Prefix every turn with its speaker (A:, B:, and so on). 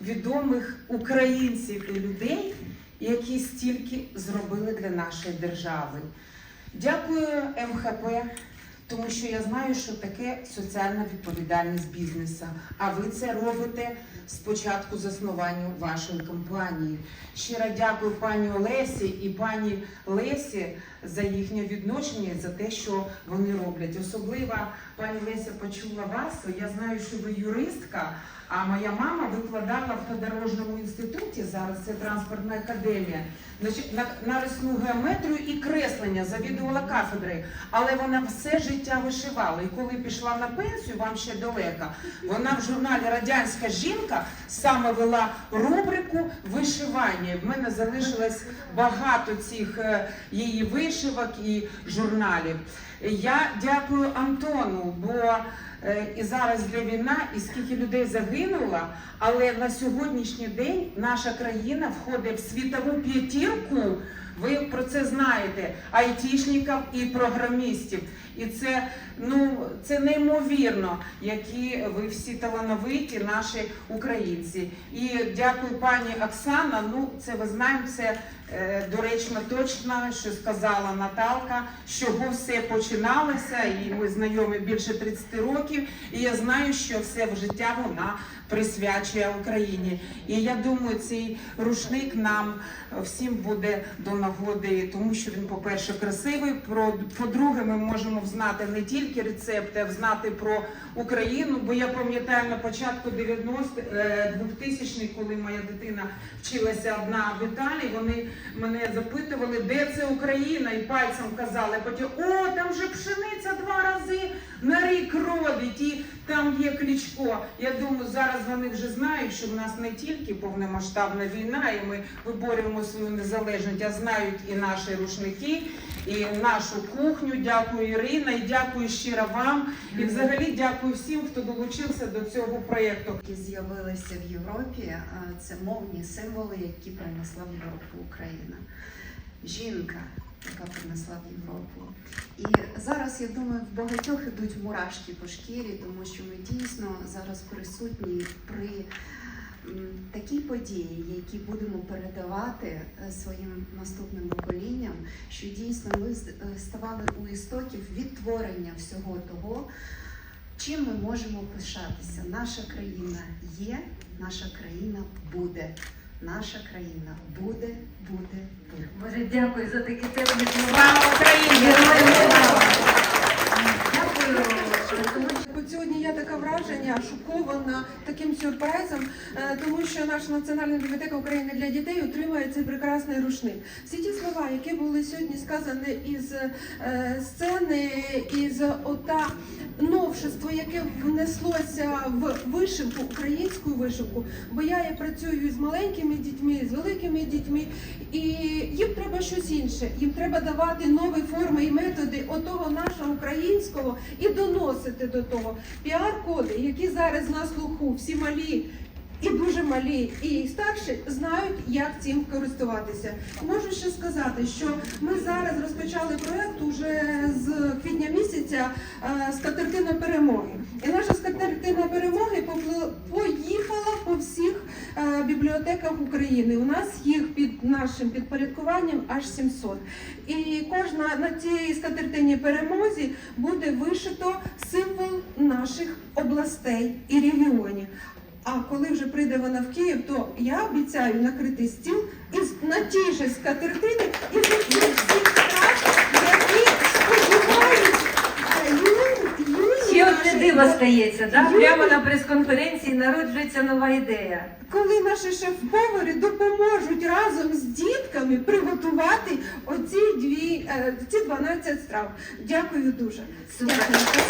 A: відомих українців і людей, які стільки зробили для нашої держави. Дякую МХП, тому що я знаю, що таке соціальна відповідальність бізнесу. А ви це робите з початку заснування вашої компанії. Щиро дякую пані Олесі і пані Лесі за їхнє відношення за те, що вони роблять. Особливо пані Леся почула вас. Я знаю, що ви юристка. А моя мама викладала в автодорожньому інституті, зараз це транспортна академія, на, нарисну геометрію і креслення, завідувала кафедрою. Але вона все життя вишивала. І коли пішла на пенсію, вам ще далека, вона в журналі Радянська жінка саме вела рубрику вишивання. В мене залишилось багато цих е, її вишивок і журналів. Я дякую Антону, бо і зараз де війна, і скільки людей загинуло, але на сьогоднішній день наша країна входить в світову п'ятірку. Ви про це знаєте, айтішників і програмістів. І це ну це неймовірно, які ви всі талановиті, наші українці. І дякую пані Оксана. Ну це ви знаємо, це е, доречно точно, що сказала Наталка, з чого все починалося, і ми знайомі більше 30 років. І я знаю, що все в життя вона присвячує Україні. І я думаю, цей рушник нам всім буде до нагоди, тому що він, по-перше, красивий. По-друге, ми можемо знати не тільки рецепти, а знати про Україну. Бо я пам'ятаю на початку 90 е, 2000-х, коли моя дитина вчилася одна в Італії, вони мене запитували, де це Україна, і пальцем казали. Потім о, там же пшениця два рази на рік родить, і там є клічко. Я думаю, зараз вони вже знають, що в нас не тільки повномасштабна війна, і ми виборюємо свою незалежність, а знають і наші рушники, і нашу кухню. Дякую, Ірина, і дякую щиро вам. І взагалі дякую всім, хто долучився до цього проєкту.
B: які з'явилися в Європі, це мовні символи, які принесла в Європу Україна. Жінка, яка принесла в Європу. І зараз, я думаю, в багатьох ідуть мурашки по шкірі, тому що ми дійсно зараз присутні при такій події, які будемо передавати е, своїм наступним поколінням, що дійсно ми е, ставали у істоків відтворення всього того, Чим ми можемо пишатися? Наша країна є, наша країна буде. Наша країна буде, буде, буде.
C: Боже, дякую за такі теплі слова.
A: Україні!
C: Дякую, тому
D: сьогодні я така враження, шокована таким сюрпризом, е, тому що наша національна бібліотека України для дітей отримує цей прекрасний рушник. Всі ті слова, які були сьогодні сказані із е, сцени, із ота новшество, яке внеслося в вишивку, українську вишивку. Бо я, я працюю з маленькими дітьми, з великими дітьми, і їм треба щось інше. Їм треба давати нові форми і методи отого нашого українського і доносити до того. Піар-коди, які зараз на слуху, всі малі. І дуже малі, і старші знають, як цим користуватися. Можу ще сказати, що ми зараз розпочали проект уже з квітня місяця з катертина перемоги. І наша скатертина перемоги поїхала е, бібліотеках України. У нас їх під нашим підпорядкуванням аж 700. І кожна на цій скатертині перемозі буде вишито символ наших областей і регіонів. А коли вже прийде вона в Київ, то я обіцяю накрити стіл із на тій же скатертині і всіх
C: ще диво стається, да? Прямо на прес-конференції народжується нова ідея.
D: коли наші шеф-повари допоможуть разом з дітками приготувати оці дві е, ці 12 страв. Дякую дуже.
C: Супер.